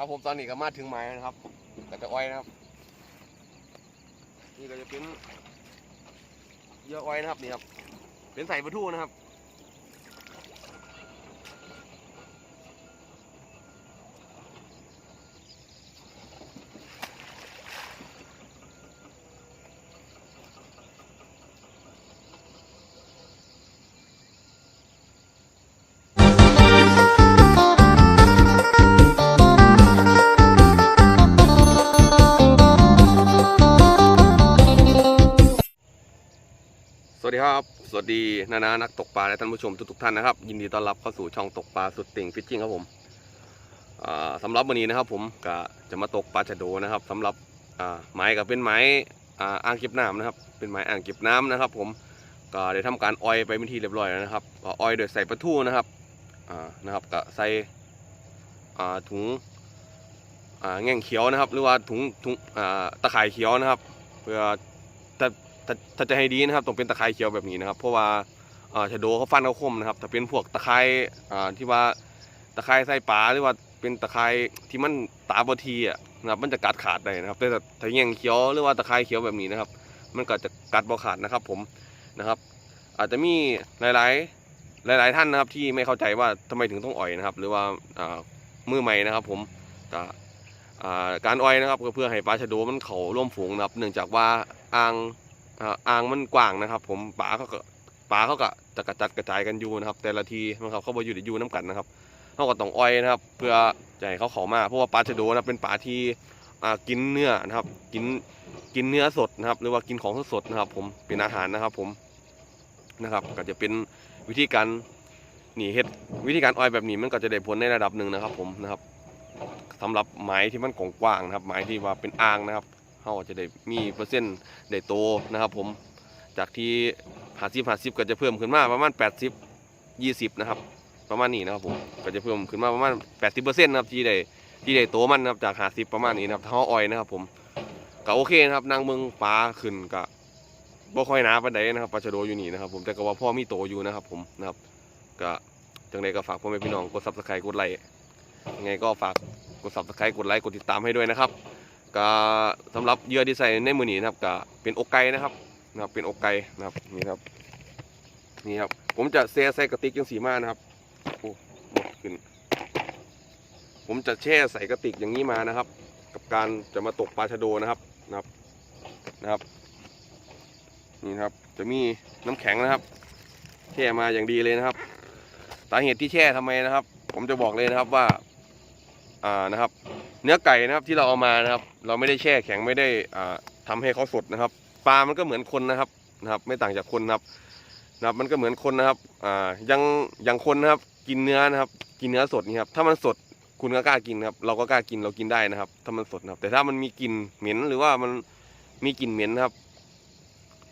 ครับผมตอนนี้ก็มาถึงไม้นะครับก็จะอ้อยนะครับ นี่ก็จะเป็นเยอะออ้อยนะครับนี่ครับเป็นใส่ปลาทูนะครับ ครับ สวัสดีนานานักตกปลาและท่านผู้ชมทุกๆท่านนะครับ ยินดีต้อนรับเข้าสู่ช่องตกปลาสุดติ่งฟิชชิ่งครับผมอ่าสำหรับวันนี้นะครับ ผมก็จะมาตกปลาชะโดนะครับสำหรับไม้ก็เป็นไม้อ่างเก็บน้ำนะครับ เป็นไม้อ่างเก็บน้ำนะครับ ผมก็ได้ทำการออยไปเป็นที่เรียบร้อยแล้วนะครับก็ออยโดยใส่ปลาทูนะครับนะครับก็ใส่ถุงแง่งเขียวนะครับ หรือว่าถุงถุงตะข่ายเขียวนะครับ เพื่อถ้า ถ้าถ้าจะให้ดีนะครับต้องเป็นตะไคร้เขียวแบบนี้นะครับ เพราะว่าอ่าชะโดเขาฟันเขาคมนะครับถ้าเป็นพวกตะไคร้อ่ที่ว่าตะไคร้ใส่ปลาหรือว่าเป็นตะไคร้ที่มันตาบทีอะนะครับมันจะกัดขาดได้นะครับ แต่ถ้าแง่งเขียวหรือว่าตะไคร้เขียวแบบนี้นะครับ มันก็จะกัดบ่ขาดนะครับ ผมนะครับ อาจจะมีหลายๆหลาย ๆ ท่านนะครับที่ไม่เข้าใจว่าทำไมถึงต้องอ่อยนะครับ หรือว่ามือใหม่นะครับ ผมก็อ่าการอ่อยนะครับก็เพื่อให้ปลาชะโดมันเขาร่วมฝูงนะครับ เนื่องจากว่าอ่าง อ่างมันกว้างนะครับ ผมปลาเขาก็ปลาเขาก็จะกระจัดกระจายกันอยู่นะครับ แต่ละทีนะครับเขาบอยู่ในยูน้ำกันนะครับเขาก็ต้องอ้อยนะครับ เพื่อให้เขาเขามาเพราะว่าปลาชะโดนะเป็นปลาที่อ่ากินเนื้อนะครับ กินกินเนื้อสดนะครับ หรือว่ากินของสดนะครับ ผมเป็นอาหารนะครับ ผมนะครับ ก็จะเป็นวิธีการหนีเฮ็ดวิธีการอ้อยแบบนี้มันก็จะได้ผลในระดับหนึ่งนะครับ ผมนะครับสำหรับไม้ที่มันกว้างนะครับไม้ที่ว่าเป็นอ่างนะครับ เขาจะได้มีเปอร์เซ็นต์ได้โตนะครับผมจากที่หาสิบหาสิบก็จะเพิ่มขึ้นมาประมาณแปดสิบยี่สิบนะครับ ประมาณนี้นะครับผมก็จะเพิ่มขึ้นมาประมาณแปดสิบเปอร์เซ็นต์นะครับที่ได้ที่ได้โตมันนะครับจากหาสิบประมาณนี้นะครับเท่าออยนะครับผมก็โอเคนะครับนางเมืองปลาขึ้นก็บ่ค่อยหนาปานใดนะครับปลาชะโดอยู่นี่นะครับผมแต่ก็ว่าพ่อมีโตอยู่นะครับผมนะครับก็จังใดก็ฝากพ่อแม่พี่น้องกดซับสไครต์กดไลค์ยังไงก็ฝากกดซับสไครต์กดไลค์กดติดตามให้ด้วยนะครับ ก็สำหรับเหยื่อที่ใส่ในมือนี้นะครับก็เป็นอกไก่นะครับนะครับ เป็นอกไก่นะครับนี่ครับนี่ครับ ผมจะแช่ใส่กระติกยังสีมานะครับโอ้หมดขึ้น ผมจะแช่ใส่กระติกอย่างนี้มานะครับ กับการจะมาตกปลาชะโดนะครับนะครับนะครับ นี่ครับจะมีน้ำแข็งนะครับ แช่มาอย่างดีเลยนะครับสาเหตุที่แช่ทำไมนะครับ ผมจะบอกเลยนะครับว่า อ่านะครับ เนื้อไก่นะครับที่เราเอามานะครับ เราไม่ได้แช่แข็งไม่ได้อ่าทำให้เขาสดนะครับ ปลามันก็เหมือนคนนะครับนะครับ ไม่ต่างจากคนนะครับนะครับ มันก็เหมือนคนนะครับอ่ายังยังคนนะครับ กินเนื้อนะครับ กินเนื้อสดนี่ครับถ้ามันสดคุณก็กล้ากินครับ เราก็กล้ากินเรากินได้นะครับ ถ้ามันสดนะครับ แต่ถ้ามันมีกลิ่นเหม็นหรือว่ามันมีกลิ่นเหม็นนะครับ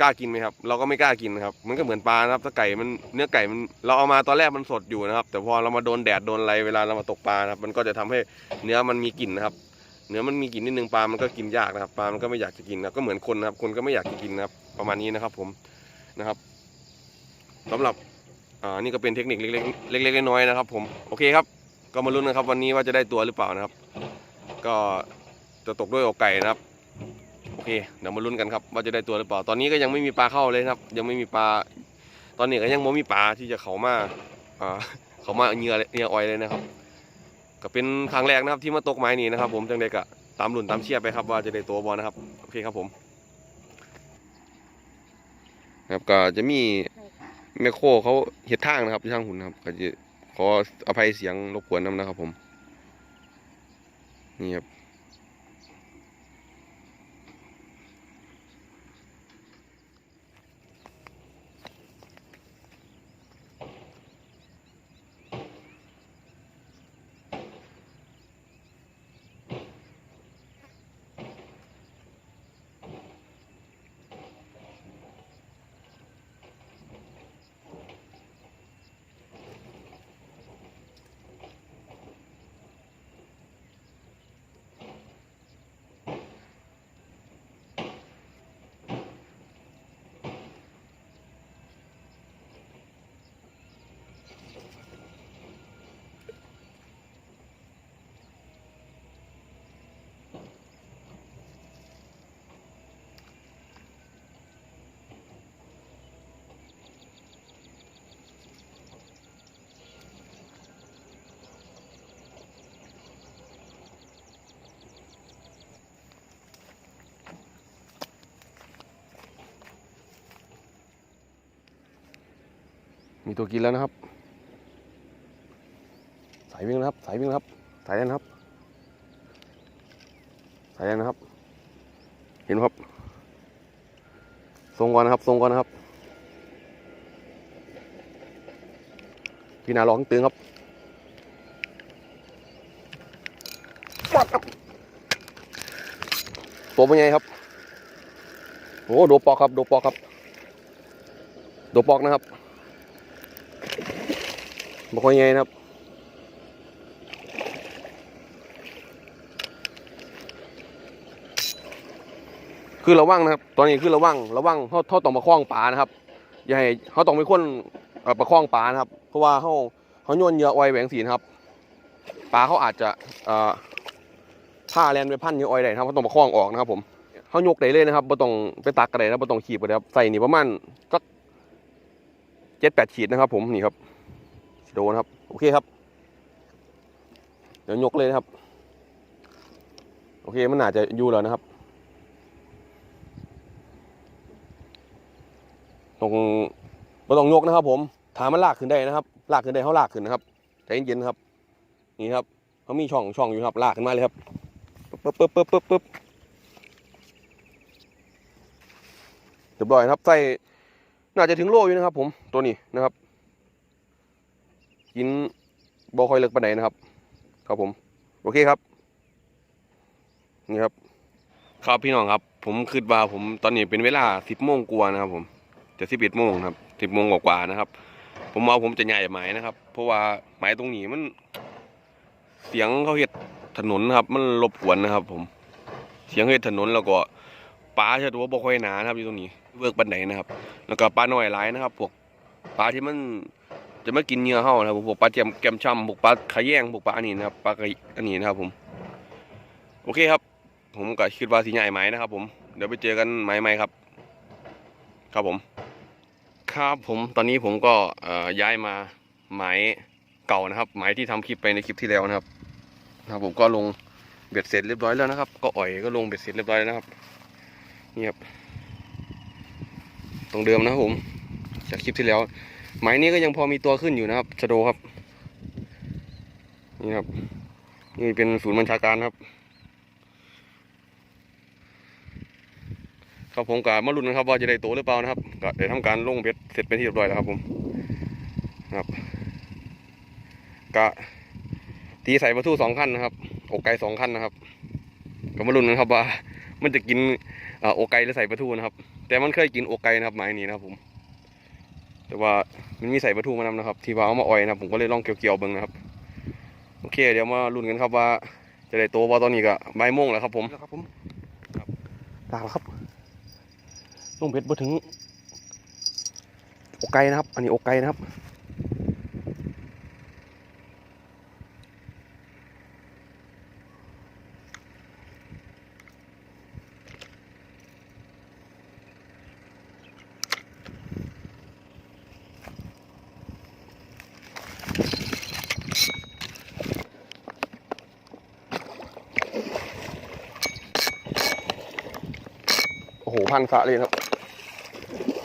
กล้ากินไหมครับ เราก็ไม่กล้ากินนะครับ มันก็เหมือนปลานะครับถ้าไก่มันเนื้อไก่มันเราเอามาตอนแรกมันสดอยู่นะครับ แต่พอเรามาโดนแดดโดนอะไรเวลาเรามาตกปลานะครับ มันก็จะทำให้เนื้อมันมีกลิ่นนะครับ เนื้อมันมีกลิ่นนิดนึงปลา มันก็กินยากนะครับ ปลา มันก็ไม่อยากจะกินนะก็เหมือนคนนะครับ คนก็ไม่อยากจะกินนะครับ ประมาณนี้นะครับผมนะครับสำหรับอ่านี่ก็เป็นเทคนิคเล็กๆเล็กๆน้อยๆนะครับ ผมโอเคครับ ก็มาลุ้นนะครับ วันนี้ว่าจะได้ตัวหรือเปล่านะครับ ก็จะตกด้วยอกไก่นะครับ โอเคเดี๋ยวมาลุ้นกันครับว่าจะได้ตัวหรือเปล่า ตอนนี้ก็ยังไม่มีปลาเข้าเลยครับ ยังไม่มีปลา ตอนนี้ก็ยังไม่มีปลาที่จะเขามาอ่าเขามาเหงื่อเงือออยเลยนะครับ ก็เป็นครั้งแรกนะครับที่มาตกไม้นี้นะครับ ผมจังเด็กอะตามหลุนตามเชียร์ไปครับว่าจะได้ตัวบอลนะครับโอเคครับผมครับก็จะมีแมคโครเขาเห็ดทางนะครับที่ทางหุ่นครับ ก็จะขออภัยเสียงรบกวนน้ำนะครับผมนี่ครับ มีตัวกินแล้วนะครับ สายวิ่งแล้วครับ สายวิ่งแล้วครับ สายแล่นครับ สายแล่นนะครับ เห็นครับทรงก่อนนะครับทรงก่อนนะครับ พี่นาร้องตึงครับปัดครับ ตัวเป็นไงครับ โอ้โดปอกครับ โดปอกครับ โดปอกนะครับ บค่อยไงนะครับคือระวังนะครับ ตอนนี้คือระวังระวังเขาเขาต้องมาคล้องปลานะครับ อย่าให้เขาต้องเป็นคนประคองปลานะครับ เพราะว่าเขาเขาโยนเยื่อออยแหวงสีนะครับปลาเขาอาจจะผ้าแลนไปพันเยื่อออยได้นะครับเขาต้องประคองออกนะครับ ผมเขายกได้เลยนะครับไม่ต้องไปตักกระไดนะไม่ต้องขีบกระไดครับใส่นี่ประมาณสักเจ็ดแปดขีดนะครับ ผมนี่ครับ โดนครับ โอเคครับ เดี๋ยวยกเลยนะครับ โอเคมันน่าจะอยู่แล้วนะครับ ตรงไม่ต้องยกนะครับ ผมถามมันลากขึ้นได้นะครับ ลากขึ้นได้เขาลากขึ้นนะครับใจเย็นๆนะครับ นี่ครับเขามีช่องช่องอยู่ครับ ลากขึ้นมาเลยครับปึ๊บปึ๊บปึ๊บปึ๊บปึ๊บเรียบร้อยครับใส่น่าจะถึงโลอยู่นะครับ ผมตัวนี้นะครับ กินบอคอยเลิกปานไหนนะครับ ครับผม โอเคครับ นี่ครับ ครับพี่น้องครับ ผมคิดว่าผมตอนนี้เป็นเวลาสิบโมงกว่านะครับ ผม จะสิบเอ็ดโมงครับสิบโมงกว่านะครับ ผมว่าผมจะใหญ่ไหมายนะครับ เพราะว่าไหมายตรงนี้มัน เสียงเขาเฮ็ดถนนครับ มันรบกวนนะครับ ผม เสียงเฮ็ดถนนแล้วก็ปลาชะตัวบ่ค่อยหนานะครับอยู่ตรงนี้ เวิร์กปันไหนนะครับ แล้วก็ปลาหน้อยหลายนะครับพวกปลาที่มัน จะมากินเหยื่อเฮานะครับพวกปลาแจมแกมช่ำพวกปลาขะแยงพวกปลาอันนี้นะครับปลากระอันนี้นะครับผม โอเคครับ ผมก็คิดว่าสีใหญ่ไหมนะครับ ผมเดี๋ยวไปเจอกันไหมไหมครับ ครับผม ครับผมตอนนี้ผมก็ย้ายมาหมายเก่านะครับ หมายที่ทำคลิปไปในคลิปที่แล้วนะครับนะครับ ผมก็ลงเบ็ดเสร็จเรียบร้อยแล้วนะครับ ก็อ่อยก็ลงเบ็ดเสร็จเรียบร้อยแล้วนะครับนี่ครับตรงเดิมนะครับผมจากคลิปที่แล้ว หมายนี้ก็ยังพอมีตัวขึ้นอยู่นะครับชะโดครับ นี่ครับ นี่เป็นศูนย์บัญชาการครับ ครับผมกับมาลุ้นนะครับ ว่าจะได้โตหรือเปล่านะครับก็ได้ทำการลงเบ็ดเสร็จเป็นที่เรียบร้อยแล้วครับผมครับกะตีใส่ประตูสองขั้นนะครับ อกไก่สองขั้นนะครับก็มาลุ้นนะครับว่า มันจะกินอออกไก่หรือใส่ประตูนะครับ แต่มันเคยกินอกไก่นะครับหมายนี้นะครับผม แต่ว่ามันมีใส่ประตูมานำนะครับ ที่ว่าเอามาอ่อยนะครับผมก็เลยลองเกี่ยวๆเบิ่งนะครับโอเค เดี๋ยวมาลุ้นกันครับว่า จะได้โตว่าตอนนี้ก็บ่ายโมงแล้วครับผมครับผมครับลากแล้วครับลงเบ็ดมาถึงอกไก่นะครับ อันนี้อกไก่นะครับ พันสะเลยครับ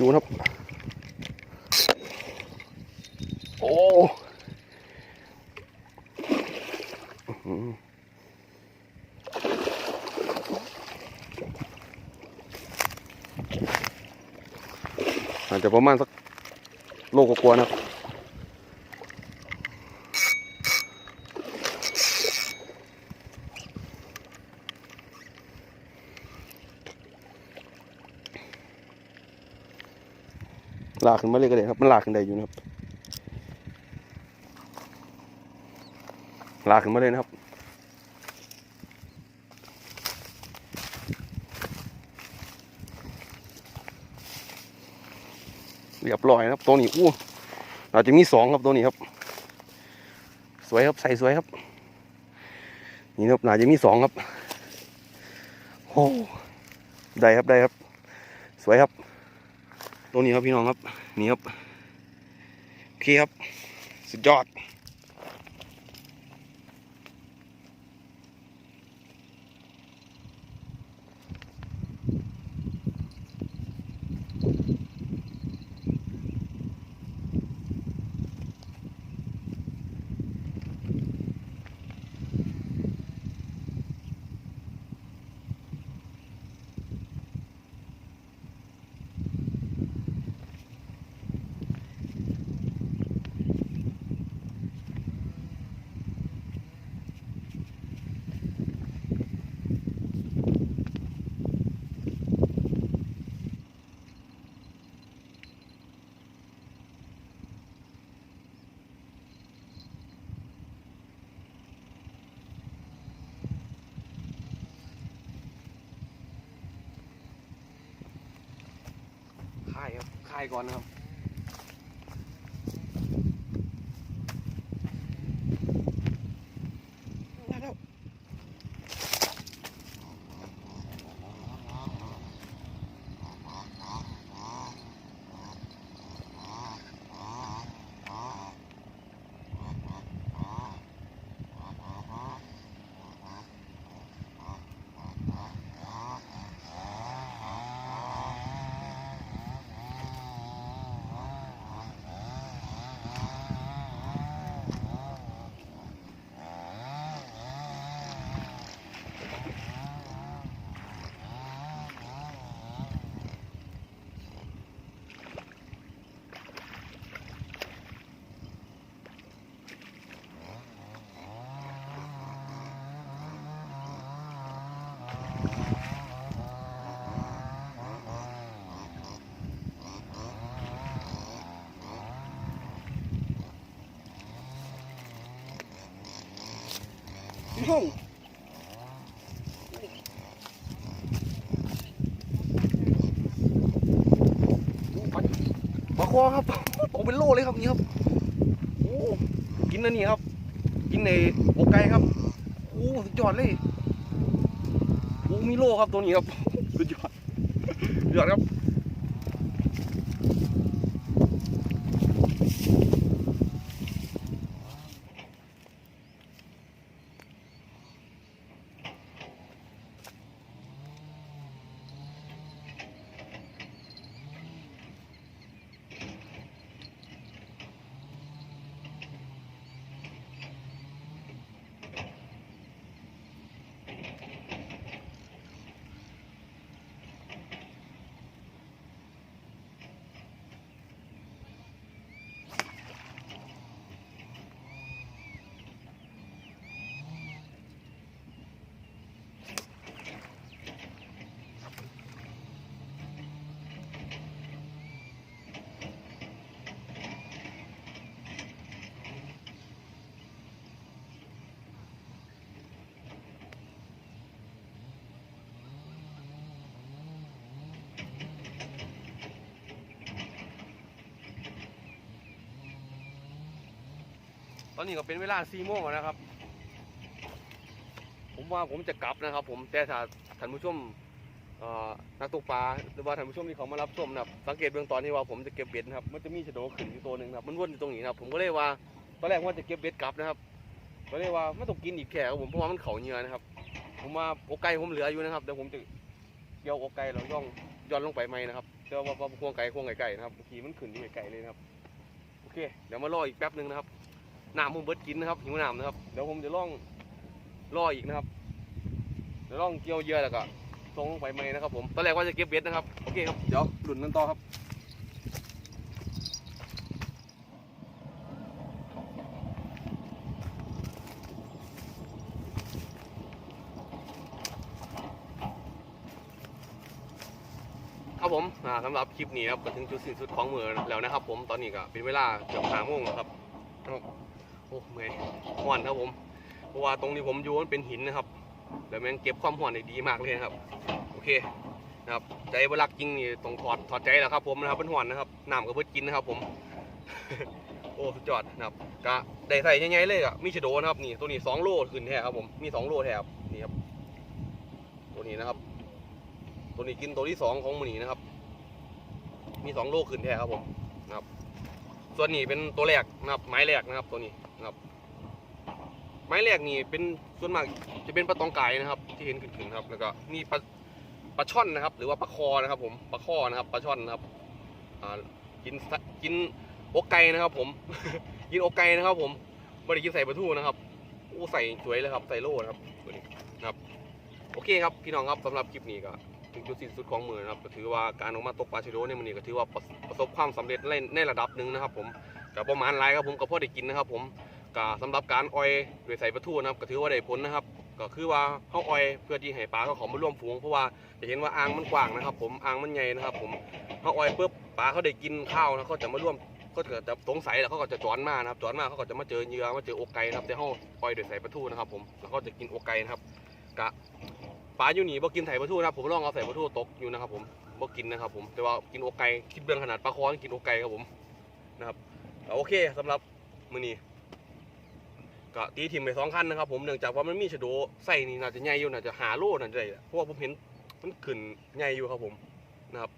ดูครับ โอ้อื้อาจจะประมาณสักโลกกว่านะครับ ลากขึ้นมาเลยก็ได้ครับ มันลากขึ้นได้อยู่นะครับ ลากขึ้นมาเลยนะครับ เรียบร้อยนะครับ ตัวนี้อู้อาจจะมีสองครับตัวนี้ครับ สวยครับใส่สวยครับ นี่ครับน่าจะมีสองครับโอ้ได้ครับได้ครับ สวยครับ ตัวนี้ครับพี่น้องครับ นี่ครับโอเคครับ สุดยอดาย ก่อนนะครับมาแล้วห้องปลาค อครับตกเป็นโลเลยครับนี่ครับโอ้กินนะนี่ครับ กินในอกไก่ครับโอ้สุดยอดเลยโอ้มีโลครับตัวนี้ครับสุดยอดสุดยอดครับ อนนี้ก็เป็นเวลาสี่โมงแล้วนะครับ ผมว่าผมจะกลับนะครับ ผมแต่ถ้าท่านผู้ชมนักตกปลาหรือว่าท่านผู้ชมที่เขามารับชมนะครับสังเกตเบื้องตอนที่ว่าผมจะเก็บเบ็ดนะครับ มันจะมีชะโดขึ้นอยู่ตัวหนึ่งนะครับ มันวนอยู่ตรงนี้นะครับ ผมก็เลยว่าตอนแรกว่าจะเก็บเบ็ดกลับนะครับก็เลยว่าไม่ต้องกินอีกแค่ครับผมเพราะว่ามันเขาเหงื่อนะครับ ผมว่าโอกไก่ผมเหลืออยู่นะครับเดี๋ยวผมจะเกี่ยวโอกไก่แล้วย่องย้อนลงไปไหมนะครับเดี๋ยวว่าว่าพวงไก่พวงไก่ไก่นะครับบางทีมันขึ้นที่ไก่เลยนะครับโอเคเดี๋ยวมารออีกแป๊บหนึ่งนะครับ น้ำผมเบิดกินนะครับหิวน้ำนะครับเดี๋ยวผมจะล่องล่ออีกนะครับเดี๋ยวล่องเกี่ยวเยื่อแล้วก็ส่งลงไปไหมนะครับ ผมตอนแรกว่าจะเก็บเบ็ดนะครับโอเคครับเดี๋ยวหลุนกันต่อครับครับผมสำหรับคลิปนี้ครับก็ถึงจุดสิ้นสุดของมือแล้วนะครับ ผมตอนนี้ก็เป็นเวลาเกือบห้าโมงครับ โอ้เมื่อยห่อนครับผม เพราะว่าตรงที่ผมอยู่มันเป็นหินนะครับ แล้วแม่งเก็บความห่อนได้ดีมากเลยครับ โอเคนะครับ ใจบรักจริงนี่ต้องถอดถอดใจแล้วครับผมนะครับเป็นห่อนนะครับน้ำก็เพิ่กินนะครับผม โอ้สุดยอดนะครับกะได้ใส่ยังไงเลยอะมีชโดนะครับนี่ตัวนี้สองโลขึ้นแท้ครับผม มีสองโลแท้ครับนี่ครับ ตัวนี้นะครับ ตัวนี้กินตัวที่สองของมันนี้นะครับ มีสองโลขึ้นแท้ครับผมนะครับ ส่วนนี้เป็นตัวแรกนะครับไม้แรกนะครับ ตัวนี้ นะครับ ไม้แรกนี่เป็นส่วนมากจะเป็นปลาตองไก่นะครับ ที่เห็นขึ้นๆครับ แล้วก็นี่ปลาปลาช่อนนะครับ หรือว่าปลาคอนะครับ ผมปลาคอนะครับปลาช่อนนะครับกินกินอกไก่นะครับ ผมกินอกไก่นะครับ ผมไม่ได้กินใส่ปลาทูนะครับโอ้ใส่สวยเลยครับใส่โล่นะครับตัวนี้นะครับ โอเคครับพี่น้องครับสำหรับคลิปนี้ก็ถึงจุดสิ้นสุดของมือนะครับก็ถือว่าการออกมาตกปลาชโดในมือนี้ก็ถือว่าประสบความสำเร็จในในระดับหนึ่งนะครับ ผมกับประมาณไรครับผมก็พอได้กินนะครับ ผม ก็สำหรับการอ้อยโดยใส่ปลาทูนะครับก็ถือว่าได้ผลนะครับ ก็คือว่าเขาอ้อยเพื่อที่ให้ปลาเขาขอมาร่วมฝูงเพราะว่าจะเห็นว่าอ่างมันกว้างนะครับ ผมอ่างมันใหญ่นะครับ ผมเขาอ้อยปุ๊บปลาเขาได้กินข้าวนะเขาจะมาร่วมเขาจะสงสัยแล้วเขาก็จะจอนมานะครับจอนมาเขาก็จะมาเจอเหยื่อมาเจออกไก่นะครับแต่เขาอ้อยโดยใส่ปลาทูนะครับ ผมแล้วก็จะกินอกไก่นะครับกะปลาอยู่นี่บ่กินไถ่ปลาทูนะครับผมลองเอาใส่ปลาทูตกอยู่นะครับ ผมบ่กินนะครับ ผมแต่ว่ากินอกไก่คิดเบื้องขนาดปลาคอยังกินอกไก่ครับผมนะครับโอเคสำหรับมื้อนี้ ก็ตีทีมไปสองคันนะครับผมเนื่องจากว่ามันมีชะโดใส่นี่น่าจะใหญ่อยู่น่าจะหาโลน่าจะได้แหละเพราะว่าผมเห็นมันขึ้นใหญ่อยู่ครับผมนะครับ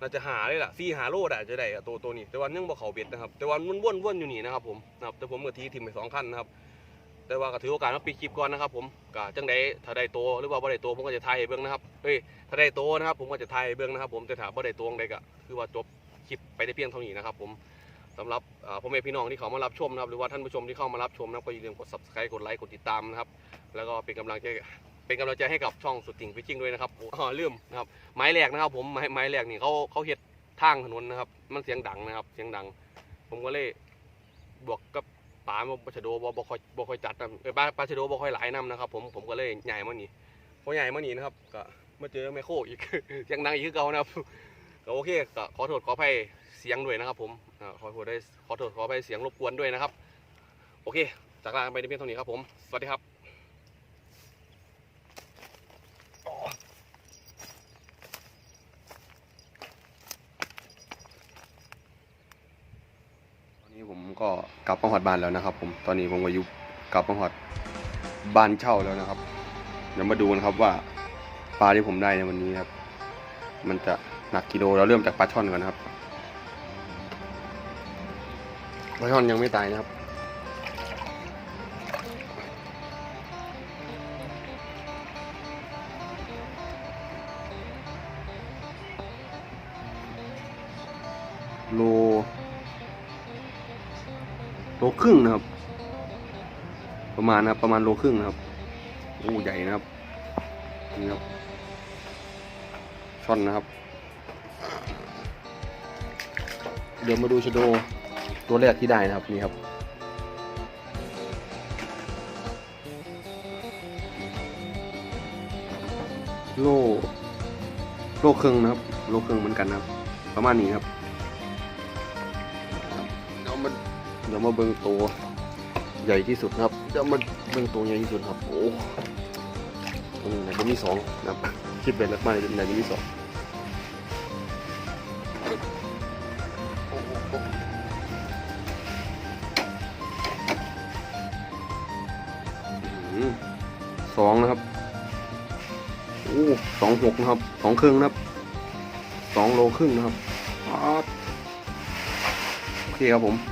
น่าจะหาเลยล่ะซี่หาโลได้จะได้อะตัวตัวนี้ แต่ว่ายังบ่เขาเบ็ดนะครับ แต่ว่ามันว่นๆอยู่นี่นะครับผมนะครับแต่ผมก็ตีทีมไปสองคันนะครับแต่ว่าก็ถือโอกาสมาปิดคลิปก่อนนะครับ ผมก็จังใดถ้าได้โตหรือว่าบ่ได้โตผมก็จะถ่ายให้เบิ่งนะครับเอ้ยถ้าได้โตนะครับ ผมก็จะถ่ายให้เบิ่งนะครับ ผมแต่ถ้าบ่ได้โตจังใดก็คือว่าจบคลิปไปได้เพียงเท่านี้นะครับ ผม สำหรับพ่อแม่พี่น้องที่เขามารับชมนะครับ หรือว่าท่านผู้ชมที่เข้ามารับชมนะครับก็อย่าลืมกด subscribe กดไลค์กดติดตามนะครับ แล้วก็เป็นกำลังใจเป็นกำลังใจให้กับช่องสุดติ่งฟิชชิ่งด้วยนะครับอ๋อลืมนะครับไม้แรกนะครับ ผมไม้ไม้แรกนี่เขาเขาเฮ็ดทางถนนนะครับ มันเสียงดังนะครับ เสียงดัง ผมก็เลยบวกกับปลาปลาชะโดบ่บ่ค่อยบ่ค่อยจัดนะเออปลาปลาชะโดบ่ค่อยหลายนํนะครับ ผมผมก็เลยใหญ่มานี่พอใหญ่มานี่นะครับก็มาเจอแมคโครอีกเสียงดังอีกคือเก่านะครับก็โอเคก็ขอโทษขออภัย เสียงด้วยนะครับผมขอโทษได้ขอโทษขออภัยเสียงรบกวนด้วยนะครับ โอเค จากลาไปในเพียงเท่านี้ครับผม สวัสดีครับตอนนี้ผมก็กลับมาหอดบ้านแล้วนะครับ ผมตอนนี้ผมก็อยู่กลับมาหอดบ้านเช่าแล้วนะครับ เดี๋ยวมาดูกันครับว่าปลาที่ผมได้ในวันนี้ครับ มันจะหนักกิโลเราเริ่มจากปลาช่อนก่อนนะครับ ปลาช่อนยังไม่ตายนะครับ โล โลครึ่งนะครับ ประมาณนะประมาณโลครึ่งนะครับโอ้ใหญ่นะครับ นี่ครับ ช่อนนะครับ เดี๋ยวมาดูชะโด ตัวแรกที่ได้นะครับนี่ครับโลโลครึ่งนะครับ โลครึ่งเหมือนกันนะครับ ประมาณนี้ครับเดี๋ยวมาเดี๋ยวมาเบิ่งตัวใหญ่ที่สุดนะครับเดี๋ยวมาเบิ่งตัวใหญ่ที่สุดครับ โอ้ตรงไหนจะมีสองนะครับ คิดเป็นแล้วมาไหนจะมีสอง อ้สองหกนะครับสองครึ่งนะครับสองโลครึ่งนะครับโอเคครับผม